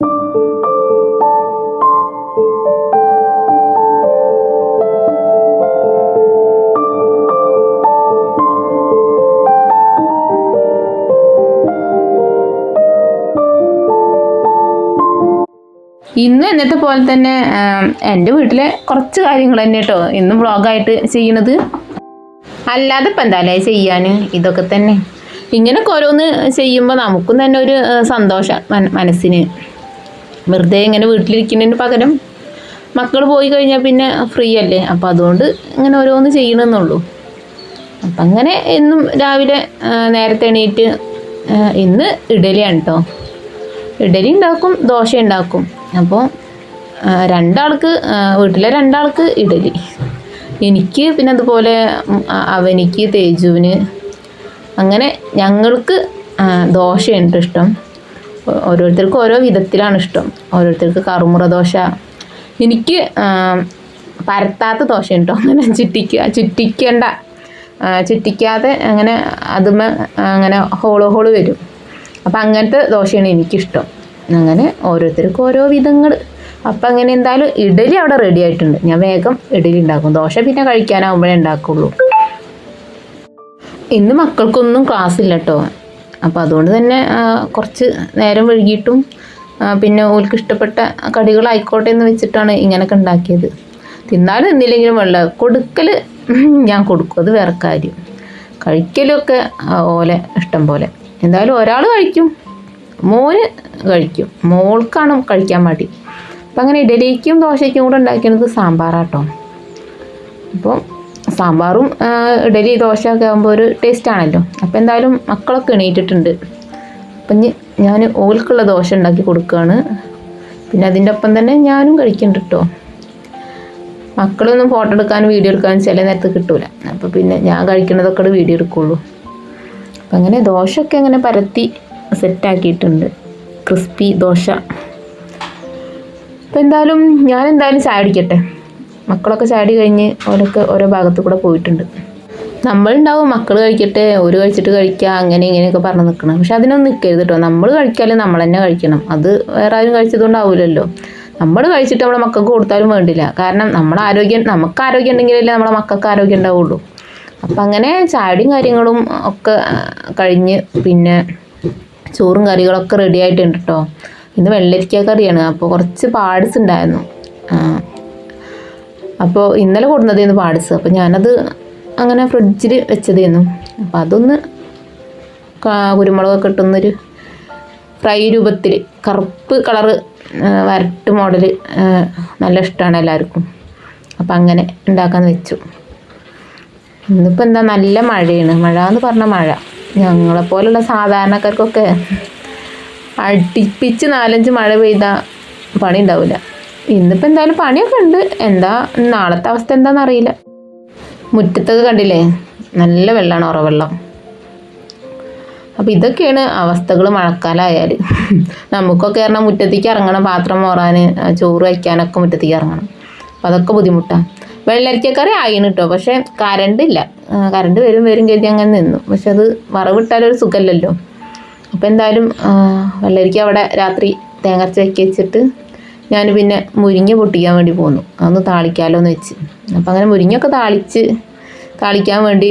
ഇന്ന് എന്നത്തെ പോലെ തന്നെ എന്റെ വീട്ടിലെ കുറച്ച് കാര്യങ്ങൾ തന്നെ കേട്ടോ. ഇന്ന് വ്ളോഗായിട്ട് ചെയ്യണത് അല്ലാതെ ഇപ്പം എന്തായാലും ചെയ്യാൻ? ഇതൊക്കെ തന്നെ. ഇങ്ങനെ ഓരോന്ന് ചെയ്യുമ്പോൾ നമുക്കും തന്നെ ഒരു സന്തോഷം മനസ്സിന്. വെറുതെ ഇങ്ങനെ വീട്ടിലിരിക്കുന്നതിന് പകരം മക്കൾ പോയി കഴിഞ്ഞാൽ പിന്നെ ഫ്രീ അല്ലേ? അപ്പം അതുകൊണ്ട് ഇങ്ങനെ ഓരോന്ന് ചെയ്യണമെന്നുള്ളൂ. അപ്പം അങ്ങനെ എന്നും രാവിലെ നേരത്തെ എണീറ്റ് ഇന്ന് ഇഡലിയാണ് കേട്ടോ ഇഡലി ഉണ്ടാക്കും ദോശ ഉണ്ടാക്കും. അപ്പോൾ രണ്ടാൾക്ക് വീട്ടിലെ രണ്ടാൾക്ക് ഇഡലി. എനിക്ക് പിന്നെ അതുപോലെ അവനിക്ക് തേജുവിന് അങ്ങനെ ഞങ്ങൾക്ക് ദോശയുണ്ട് ഇഷ്ടം. ഓരോരുത്തർക്കും ഓരോ വിധത്തിലാണ് ഇഷ്ടം. ഓരോരുത്തർക്ക് കറുമുറ ദോശ. എനിക്ക് പരത്താത്ത ദോശ ഉണ്ടോ അങ്ങനെ ചുറ്റിക്കുക ചുറ്റിക്കേണ്ട ചുറ്റിക്കാതെ അങ്ങനെ അതിമ അങ്ങനെ ഹോളോ ഹോൾ വരും. അപ്പം അങ്ങനത്തെ ദോശയാണ് എനിക്കിഷ്ടം. അങ്ങനെ ഓരോരുത്തർക്കും ഓരോ വിധങ്ങൾ അപ്പം അങ്ങനെ എന്തായാലും ഇഡലി അവിടെ റെഡി ആയിട്ടുണ്ട്. ഞാൻ വേഗം ഇഡലി ഉണ്ടാക്കും. ദോശ പിന്നെ കഴിക്കാനാവുമ്പോഴേ ഉണ്ടാക്കുള്ളൂ. ഇന്ന് മക്കൾക്കൊന്നും ക്ലാസ് ഇല്ല കേട്ടോ അപ്പോൾ അതുകൊണ്ട് തന്നെ കുറച്ച് നേരം വൈകിട്ടും പിന്നെ ഓൾക്ക് ഇഷ്ടപ്പെട്ട കടികളായിക്കോട്ടെ എന്ന് വെച്ചിട്ടാണ് ഇങ്ങനെയൊക്കെ ഉണ്ടാക്കിയത്. തിന്നാലും എന്തില്ലെങ്കിലും വെള്ളം. കൊടുക്കൽ ഞാൻ കൊടുക്കും. അത് വേറെ കാര്യം. കഴിക്കലൊക്കെ ഓലെ ഇഷ്ടം പോലെ. എന്തായാലും ഒരാൾ കഴിക്കും മോന് കഴിക്കും. മോൾക്കാണ് കഴിക്കാൻ മടി. അപ്പം അങ്ങനെ ഇഡലിക്കും ദോശയ്ക്കും കൂടെ ഉണ്ടാക്കുന്നത് സാമ്പാറാട്ടോ. അപ്പോൾ സാമ്പാറും ഇഡലി ദോശ ഒക്കെ ആകുമ്പോൾ ഒരു ടേസ്റ്റ് ആണല്ലോ. അപ്പോൾ എന്തായാലും മക്കളൊക്കെ എണീറ്റിട്ടുണ്ട്. അപ്പം ഞാൻ ഓൽക്കുള്ള ദോശ ഉണ്ടാക്കി കൊടുക്കുകയാണ് പിന്നെ അതിന്റെ ഒപ്പം തന്നെ ഞാനും കഴിക്കുന്നുണ്ട് കേട്ടോ മക്കളൊന്നും ഫോട്ടോ എടുക്കാനും വീഡിയോ എടുക്കാനും ചില നേരത്ത് കിട്ടൂല. അപ്പോൾ പിന്നെ ഞാൻ കഴിക്കുന്നതൊക്കെ വീഡിയോ എടുക്കുള്ളൂ. അപ്പം അങ്ങനെ ദോശയൊക്കെ അങ്ങനെ പരത്തി സെറ്റാക്കിയിട്ടുണ്ട് ക്രിസ്പി ദോശ. അപ്പം എന്തായാലും ഞാൻ എന്തായാലും ചായ അടിക്കട്ടെ മക്കളൊക്കെ ചാടി കഴിഞ്ഞ് ഓരൊക്കെ ഓരോ ഭാഗത്തു കൂടെ പോയിട്ടുണ്ട്. നമ്മളുണ്ടാവും മക്കൾ കഴിക്കട്ടെ ഒരു കഴിച്ചിട്ട് കഴിക്കുക അങ്ങനെ ഇങ്ങനെയൊക്കെ പറഞ്ഞ് നിൽക്കണം പക്ഷെ അതിനൊന്നും നിൽക്കരുത് കേട്ടോ നമ്മൾ കഴിക്കാലും നമ്മൾ തന്നെ കഴിക്കണം. അത് വേറെ ആരും കഴിച്ചതുകൊണ്ടാവില്ലല്ലോ നമ്മൾ കഴിച്ചിട്ട് നമ്മളെ മക്കൾക്ക് കൊടുത്താലും വേണ്ടില്ല. കാരണം നമ്മുടെ ആരോഗ്യം നമുക്ക് ആരോഗ്യം ഉണ്ടെങ്കിലല്ലേ നമ്മളെ മക്കൾക്ക് ആരോഗ്യം ഉണ്ടാവുള്ളൂ. അപ്പം അങ്ങനെ ചാടിയും കാര്യങ്ങളും ഒക്കെ കഴിഞ്ഞ് പിന്നെ ചോറും കറികളൊക്കെ റെഡി ആയിട്ടുണ്ട് കേട്ടോ ഇന്ന് വെള്ളരിക്ക കറിയാണ്. അപ്പോൾ കുറച്ച് പാഡ്സ് ഉണ്ടായിരുന്നു. അപ്പോൾ ഇന്നലെ കൊടുന്നതായിരുന്നു പാഡ്സ് അപ്പോൾ ഞാനത് അങ്ങനെ ഫ്രിഡ്ജിൽ വെച്ചതായിരുന്നു അപ്പോൾ അതൊന്ന് കുരുമുളകൊക്കെ ഇട്ടൊന്നൊരു ഫ്രൈ രൂപത്തിൽ കറുപ്പ് കളറ് വരട്ട് മോഡൽ നല്ല ഇഷ്ടമാണ് എല്ലാവർക്കും. അപ്പം അങ്ങനെ ഉണ്ടാക്കാന്ന് വെച്ചു. ഇന്നിപ്പോൾ എന്താ നല്ല മഴയാണ്. മഴ എന്ന് പറഞ്ഞ മഴ. ഞങ്ങളെപ്പോലുള്ള സാധാരണക്കാർക്കൊക്കെ അടുപ്പിച്ച് നാലഞ്ച് മഴ പെയ്താൽ പണി ഉണ്ടാവില്ല ഇന്നിപ്പോൾ എന്തായാലും പണിയൊക്കെ ഉണ്ട്. എന്താ നാളത്തെ അവസ്ഥ എന്താണെന്ന് അറിയില്ല. മുറ്റത്തൊക്കെ കണ്ടില്ലേ? നല്ല വെള്ളമാണ് ഉറവെള്ളം. അപ്പോൾ ഇതൊക്കെയാണ് അവസ്ഥകൾ മഴക്കാലമായാൽ നമുക്കൊക്കെ പറഞ്ഞാൽ മുറ്റത്തേക്ക് ഇറങ്ങണം പാത്രം മോറാൻ ചോറ് വയ്ക്കാനൊക്കെ മുറ്റത്തേക്ക് ഇറങ്ങണം. അപ്പോൾ അതൊക്കെ ബുദ്ധിമുട്ടാണ് വെള്ളരിക്കക്കറി ആയിന് കേട്ടോ പക്ഷേ കരണ്ട് ഇല്ല. കരണ്ട് വരും വരും കരുതി അങ്ങനെ നിന്നു. പക്ഷെ അത് വറവിട്ടാലൊരു സുഖമല്ലല്ലോ അപ്പോൾ എന്തായാലും വെള്ളരിക്ക അവിടെ രാത്രി തേങ്ങ വെക്കി വെച്ചിട്ട് ഞാൻ പിന്നെ മുരിങ്ങ പൊട്ടിക്കാൻ വേണ്ടി പോന്നു. അതൊന്ന് താളിക്കാലോ എന്ന് വെച്ച്. അപ്പം അങ്ങനെ മുരിങ്ങയൊക്കെ താളിച്ച് താളിക്കാൻ വേണ്ടി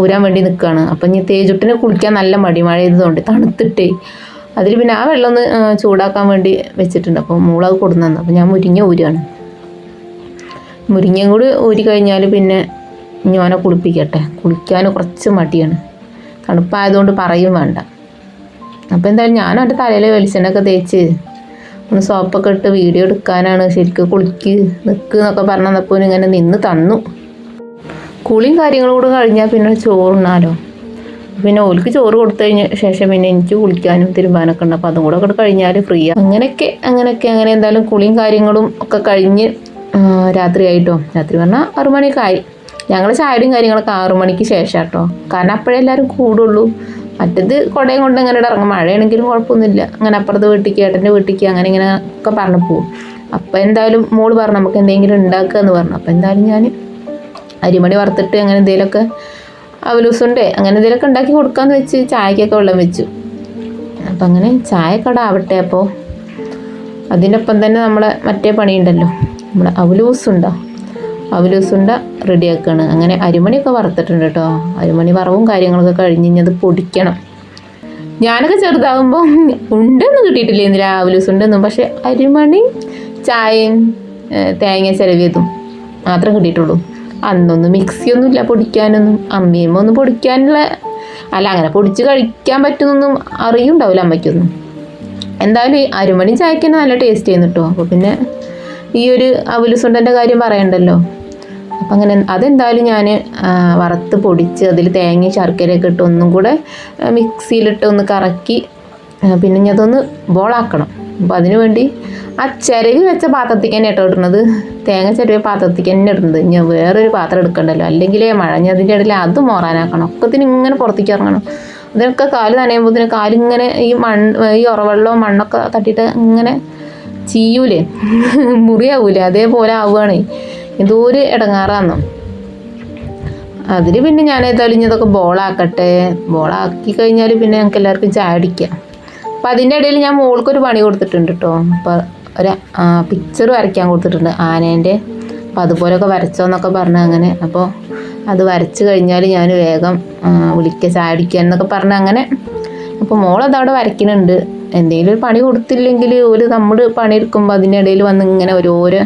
ഊരാൻ വേണ്ടി നിൽക്കുകയാണ് അപ്പം ഇനി തേജുട്ടിനെ കുളിക്കാൻ നല്ല മടി. മഴ ചെയ്തതുകൊണ്ട് തണുത്തിട്ടേ അതിൽ പിന്നെ ആ വെള്ളം ഒന്ന് ചൂടാക്കാൻ വേണ്ടി വെച്ചിട്ടുണ്ട്. അപ്പോൾ മോളത് കൊടുന്നു തന്നു. അപ്പോൾ ഞാൻ മുരിങ്ങ ഊരുകയാണ് മുരിങ്ങയും കൂടി ഊരി കഴിഞ്ഞാൽ പിന്നെ ഞാനെ കുളിപ്പിക്കട്ടെ. കുളിക്കാൻ കുറച്ച് മടിയാണ്. തണുപ്പായതുകൊണ്ട് പറയും വേണ്ട. അപ്പോൾ എന്തായാലും ഞാനും എന്റെ തലയിൽ വെളിച്ചെണ്ണയൊക്കെ തേച്ച് ഒന്ന് സോപ്പൊക്കെ ഇട്ട് വീഡിയോ എടുക്കാനാണ്. ശരിക്കും കുളിക്ക് നിൽക്ക് എന്നൊക്കെ പറഞ്ഞു തന്നപ്പോൾ ഇങ്ങനെ നിന്ന് തന്നു. കുളിയും കാര്യങ്ങളും കൂടെ കഴിഞ്ഞാൽ പിന്നെ ചോറുണ്ണാലോ. പിന്നെ ഓൽക്ക് ചോറ് കൊടുത്തു കഴിഞ്ഞ ശേഷം പിന്നെ എനിക്ക് കുളിക്കാനും തിരുമ്പാനൊക്കെ ഉണ്ട്. അപ്പോൾ അതും കൂടെ ഒക്കെ കഴിഞ്ഞാൽ ഫ്രീ ആണ് അങ്ങനെയൊക്കെ അങ്ങനെയൊക്കെ അങ്ങനെ എന്തായാലും കുളിയും കാര്യങ്ങളും ഒക്കെ കഴിഞ്ഞ് രാത്രിയായിട്ടോ രാത്രി പറഞ്ഞാൽ ആറു മണിയൊക്കെ ആയി. ഞങ്ങൾ ചായയും കാര്യങ്ങളൊക്കെ ആറു മണിക്ക് ശേഷം കേട്ടോ കാരണം അപ്പോഴേ എല്ലാവരും കൂടുള്ളൂ. മറ്റത് കുടയും കൊണ്ട് ഇങ്ങനെ ഇറങ്ങും. മഴയാണെങ്കിലും കുഴപ്പമൊന്നുമില്ല. അങ്ങനെ അപ്പുറത്ത് വീട്ടിക്ക് ഏട്ടന്റെ വീട്ടിക്ക് അങ്ങനെ ഇങ്ങനെ ഒക്കെ പറഞ്ഞു പോകും അപ്പം എന്തായാലും മോൾ പറഞ്ഞു നമുക്ക് എന്തെങ്കിലും ഉണ്ടാക്കുക എന്ന് പറഞ്ഞു. അപ്പം എന്തായാലും ഞാൻ അരിമണി വറുത്തിട്ട് അങ്ങനെ എന്തെങ്കിലുമൊക്കെ അവലൂസുണ്ടേ അങ്ങനെ എന്തെങ്കിലുമൊക്കെ ഉണ്ടാക്കി കൊടുക്കാമെന്ന് വെച്ച് ചായക്കൊക്കെ വെള്ളം വെച്ചു. അപ്പം അങ്ങനെ ചായക്കട ആവട്ടെ. അപ്പോൾ അതിനൊപ്പം തന്നെ നമ്മളെ മറ്റേ പണിയുണ്ടല്ലോ. നമ്മുടെ അവലൂസുണ്ട? അവലൂസുണ്ട റെഡിയാക്കുകയാണ് അങ്ങനെ അരിമണിയൊക്കെ വറുത്തിട്ടുണ്ട് കേട്ടോ അരിമണി വറവും കാര്യങ്ങളൊക്കെ കഴിഞ്ഞ് ഇനി അത് പൊടിക്കണം. ഞാനൊക്കെ ചെറുതാകുമ്പോൾ ഉണ്ടെന്ന് കിട്ടിയിട്ടില്ല ഇന്ന് രാവിലെ പക്ഷേ പക്ഷെ അരിമണി ചായയും തേങ്ങ ചിലവിയതും മാത്രം കിട്ടിയിട്ടുള്ളൂ. അന്നൊന്നും മിക്സിയൊന്നും ഇല്ല പൊടിക്കാനൊന്നും. അമ്മയമ്മ ഒന്നും പൊടിക്കാനുള്ള അല്ല അങ്ങനെ പൊടിച്ച് കഴിക്കാൻ പറ്റുന്നൊന്നും അറിയുണ്ടാവില്ല അമ്മയ്ക്കൊന്നും. എന്തായാലും ഈ അരിമണി ചായക്ക് തന്നെ നല്ല ടേസ്റ്റ് ചെയ്യുന്നു കേട്ടോ അപ്പോൾ പിന്നെ ഈ ഒരു അവലുസുണ്ടന്റെ കാര്യം പറയണ്ടല്ലോ. അപ്പം അങ്ങനെ അതെന്തായാലും ഞാൻ വറുത്ത് പൊടിച്ച് അതിൽ തേങ്ങ ശർക്കരയൊക്കെ ഇട്ട് ഒന്നും കൂടെ മിക്സിയിലിട്ട് ഒന്ന് കറക്കി പിന്നെ ഞാൻ അതൊന്ന് ബോളാക്കണം. അപ്പോൾ അതിനു വേണ്ടി ആ ചിരവി വെച്ച പാത്രത്തിൽ തന്നെ കേട്ടോ ഇടുന്നത്. തേങ്ങ ചിരവിയ പാത്രത്തിൽ തന്നെ ഇടുന്നത്. ഞാൻ വേറൊരു പാത്രം എടുക്കണ്ടല്ലോ. അല്ലെങ്കിൽ മഴഞ്ഞതിന്റെ ഇടയിൽ അത് മോറാനാക്കണം. ഒക്കത്തിന് ഇങ്ങനെ പുറത്തേക്ക് ഇറങ്ങണം. അതിനൊക്കെ കാൽ നനയുമ്പോൾ കാലിങ്ങനെ ഈ മണ്ണ് ഈ ഉറവെള്ളവും മണ്ണൊക്കെ തട്ടിയിട്ട് ഇങ്ങനെ ചീയൂലേ? മുറിയാവൂലേ? അതേപോലെ ആവുകയാണേ. എന്തോ ഇടങ്ങാറാന്നു. അതിൽ പിന്നെ ഞാൻ ഏതായാലും ഇനി ഇതൊക്കെ ബോളാക്കട്ടെ. ബോളാക്കി കഴിഞ്ഞാൽ പിന്നെ ഞങ്ങൾക്ക് എല്ലാവർക്കും ചായ അടിക്കാം അപ്പം അതിന്റെ ഇടയിൽ ഞാൻ മോൾക്കൊരു പണി കൊടുത്തിട്ടുണ്ട് കേട്ടോ അപ്പോൾ ഒരു പിക്ചർ വരയ്ക്കാൻ കൊടുത്തിട്ടുണ്ട് ആനേന്റെ അപ്പോൾ അതുപോലെയൊക്കെ വരച്ചോന്നൊക്കെ പറഞ്ഞ് അങ്ങനെ. അപ്പോൾ അത് വരച്ചു കഴിഞ്ഞാൽ ഞാൻ വേഗം വിളിക്കുക ചായ അടിക്കുക എന്നൊക്കെ പറഞ്ഞ് അങ്ങനെ. അപ്പോൾ മോൾ അതവിടെ വരയ്ക്കുന്നുണ്ട്. എന്തെങ്കിലും ഒരു പണി കൊടുത്തില്ലെങ്കിൽ ഒരു നമ്മൾ പണിയെടുക്കുമ്പോൾ ഇടയിൽ വന്ന് ഇങ്ങനെ ഓരോരോ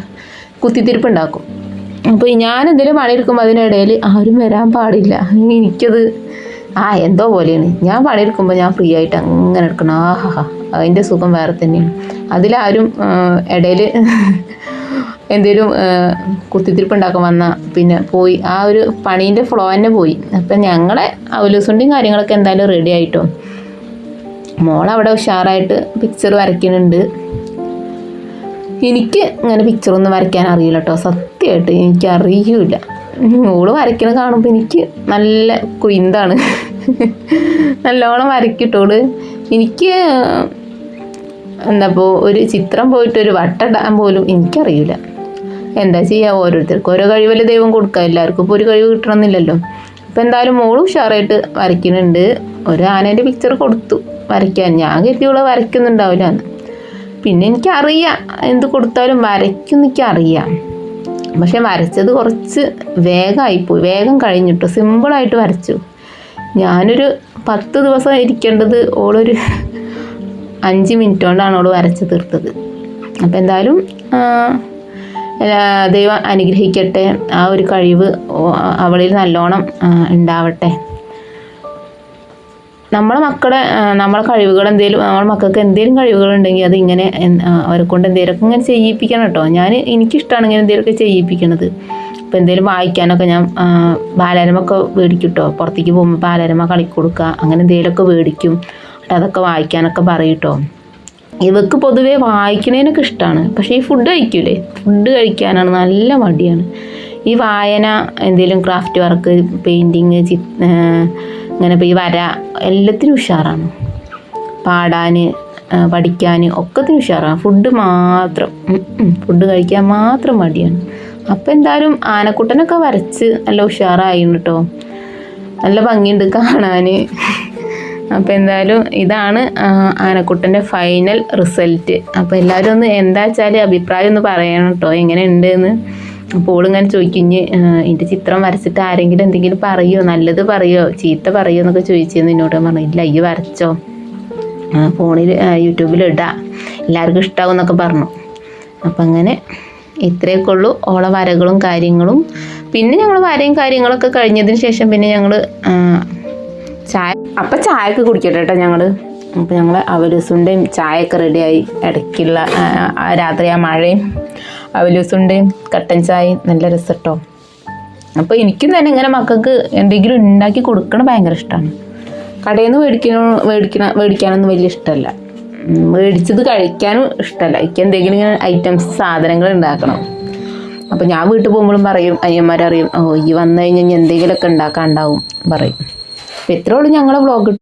കുത്തിത്തിരിപ്പ് ഉണ്ടാക്കും. അപ്പോൾ ഞാൻ എന്തെങ്കിലും പണിയെടുക്കുമ്പോൾ അതിനിടയിൽ ആരും വരാൻ പാടില്ല. എനിക്കത് ആ എന്തോ പോലെയാണ്. ഞാൻ പണിയെടുക്കുമ്പോൾ ഞാൻ ഫ്രീ ആയിട്ട് അങ്ങനെ എടുക്കണം. ആഹാ അതിന്റെ സുഖം വേറെ തന്നെയാണ്. അതിലാരും ഇടയിൽ എന്തേലും കുത്തിത്തിരിപ്പ് ഉണ്ടാക്കാൻ വന്ന പിന്നെ പോയി. ആ ഒരു പണീന്റെ ഫ്ലോ തന്നെ പോയി. അപ്പം ഞങ്ങളെ അവലൂസുണ്ടിയും കാര്യങ്ങളൊക്കെ എന്തായാലും റെഡി ആയിട്ടോ. മോളവിടെ ഉഷാറായിട്ട് പിക്ചർ വരയ്ക്കുന്നുണ്ട്. എനിക്ക് അങ്ങനെ പിക്ചറൊന്നും വരയ്ക്കാൻ അറിയില്ല കേട്ടോ സത്യമായിട്ട് എനിക്ക് അറിയില്ല. മോൾ വരയ്ക്കണ കാണുമ്പോൾ എനിക്ക് നല്ല കുയിന്താണ്. നല്ലോണം വരയ്ക്കിട്ടോട്. എനിക്ക് എന്താ ഇപ്പോൾ ഒരു ചിത്രം പോയിട്ട് ഒരു വട്ടടാൻ പോലും എനിക്കറിയില്ല. എന്താ ചെയ്യുക ഓരോരുത്തർക്കും ഓരോ കഴിവല്ല ദൈവം കൊടുക്കുക. എല്ലാവർക്കും ഇപ്പോൾ ഒരു കഴിവ് കിട്ടണമെന്നില്ലല്ലോ. അപ്പോൾ എന്തായാലും മോൾ ഉഷാറായിട്ട് വരയ്ക്കുന്നുണ്ട്. ഒരു ആനേന്റെ പിക്ചർ കൊടുത്തു വരയ്ക്കാൻ. ഞാൻ കരുതിയോളെ വരയ്ക്കുന്നുണ്ടാവില്ല പിന്നെ എനിക്കറിയാം എന്ത് കൊടുത്താലും വരയ്ക്കും എനിക്കറിയാം. പക്ഷെ വരച്ചത് കുറച്ച് വേഗമായിപ്പോയി. വേഗം കഴിഞ്ഞിട്ടു? സിമ്പിളായിട്ട് വരച്ചു. ഞാനൊരു പത്ത് ദിവസം ഇരിക്കേണ്ടത് ഓളൊരു അഞ്ച് മിനിറ്റ് കൊണ്ടാണ് ഓൾ വരച്ച് തീർത്തത്. അപ്പോൾ എന്തായാലും ദൈവം അനുഗ്രഹിക്കട്ടെ. ആ ഒരു കഴിവ് അവളിൽ നല്ലോണം ഉണ്ടാവട്ടെ. നമ്മളെ മക്കളെ നമ്മളെ കഴിവുകൾ എന്തെങ്കിലും നമ്മളെ മക്കൾക്ക് എന്തെങ്കിലും കഴിവുകൾ ഉണ്ടെങ്കിൽ അത് ഇങ്ങനെ അവരെ കൊണ്ട് എന്തെങ്കിലുമൊക്കെ ഇങ്ങനെ ചെയ്യിപ്പിക്കണം കേട്ടോ. ഞാൻ എനിക്കിഷ്ടമാണ് ഇങ്ങനെ എന്തെങ്കിലുമൊക്കെ ചെയ്യിപ്പിക്കണത്. ഇപ്പോൾ എന്തെങ്കിലും വായിക്കാനൊക്കെ ഞാൻ ബാലരമൊക്കെ മേടിക്കും കേട്ടോ. പുറത്തേക്ക് പോകുമ്പോൾ ബാലരമ കളിക്കൊടുക്കുക അങ്ങനെ എന്തെങ്കിലുമൊക്കെ മേടിക്കും. എന്നിട്ട് അതൊക്കെ വായിക്കാനൊക്കെ പറയും കേട്ടോ. ഇവക്ക് പൊതുവേ വായിക്കണേനൊക്കെ ഇഷ്ടമാണ് പക്ഷേ ഈ ഫുഡ് കഴിക്കൂലേ? ഫുഡ് കഴിക്കാനാണ് നല്ല മടിയാണ്. ഈ വായന എന്തെങ്കിലും ക്രാഫ്റ്റ് വർക്ക് പെയിന്റിങ് ചി ഇങ്ങനെ ഇപ്പോൾ ഈ വര എല്ലാത്തിനും ഉഷാറാണ്. പാടാൻ പഠിക്കാൻ ഒക്കത്തിനും ഉഷാറാണ്. ഫുഡ് മാത്രം ഫുഡ് കഴിക്കാൻ മാത്രം മടിയാണ്. അപ്പം എന്തായാലും ആനക്കുട്ടനൊക്കെ വരച്ച് നല്ല ഉഷാറായിരുന്നു കേട്ടോ നല്ല ഭംഗിയുണ്ട് കാണാൻ അപ്പോൾ എന്തായാലും ഇതാണ് ആനക്കുട്ടന്റെ ഫൈനൽ റിസൾട്ട്. അപ്പോൾ എല്ലാവരും ഒന്ന് എന്താ വെച്ചാൽ അഭിപ്രായം ഒന്ന് പറയണം കേട്ടോ എങ്ങനെ ഉണ്ട് എന്ന് അപ്പോൾ ഓളിങ്ങനെ ചോദിക്കുഞ്ഞ് എന്റെ ചിത്രം വരച്ചിട്ട് ആരെങ്കിലും എന്തെങ്കിലും പറയോ? നല്ലത് പറയോ? ചീത്ത പറയുമോ എന്നൊക്കെ ചോദിച്ചിരുന്നു എന്നോട് പറഞ്ഞു ഇല്ല വരച്ചോ. ഫോണിൽ യൂട്യൂബിൽ ഇടാ. എല്ലാവർക്കും ഇഷ്ടാവും എന്നൊക്കെ പറഞ്ഞു. അപ്പം അങ്ങനെ ഇത്രയൊക്കെ ഉള്ളൂ ഓളെ വരകളും കാര്യങ്ങളും. പിന്നെ ഞങ്ങൾ വരയും കാര്യങ്ങളൊക്കെ കഴിഞ്ഞതിന് ശേഷം പിന്നെ ഞങ്ങൾ ചായ അപ്പം ചായക്ക് കുടിക്കട്ടെ കേട്ടോ ഞങ്ങൾ അപ്പോൾ ഞങ്ങൾ അവലൂസുണ്ടയും ചായയൊക്കെ റെഡിയായി ഇടയ്ക്കുള്ള രാത്രി ആ മഴയും അവലൂസുണ്ടയും കട്ടൻ ചായ നല്ല രസം കേട്ടോ അപ്പോൾ എനിക്കും തന്നെ ഇങ്ങനെ മക്കൾക്ക് എന്തെങ്കിലും ഉണ്ടാക്കി കൊടുക്കണം ഭയങ്കര ഇഷ്ടമാണ് കടയിൽ നിന്ന് മേടിക്കണോ മേടിക്കണ മേടിക്കാനൊന്നും വലിയ ഇഷ്ടമല്ല മേടിച്ചത് കഴിക്കാനും ഇഷ്ടമല്ല എനിക്ക് എന്തെങ്കിലും ഇങ്ങനെ ഐറ്റംസ് സാധനങ്ങൾ ഉണ്ടാക്കണം. അപ്പോൾ ഞാൻ വീട്ടിൽ പോകുമ്പോഴും പറയും അയ്യന്മാരറിയും ഓ ഈ വന്നു കഴിഞ്ഞാൽ എന്തെങ്കിലുമൊക്കെ ഉണ്ടാക്കാൻ ഉണ്ടാവും പറയും. അപ്പോൾ ഇത്രേ ഉള്ളൂ ഞങ്ങളെ വ്ളോഗ്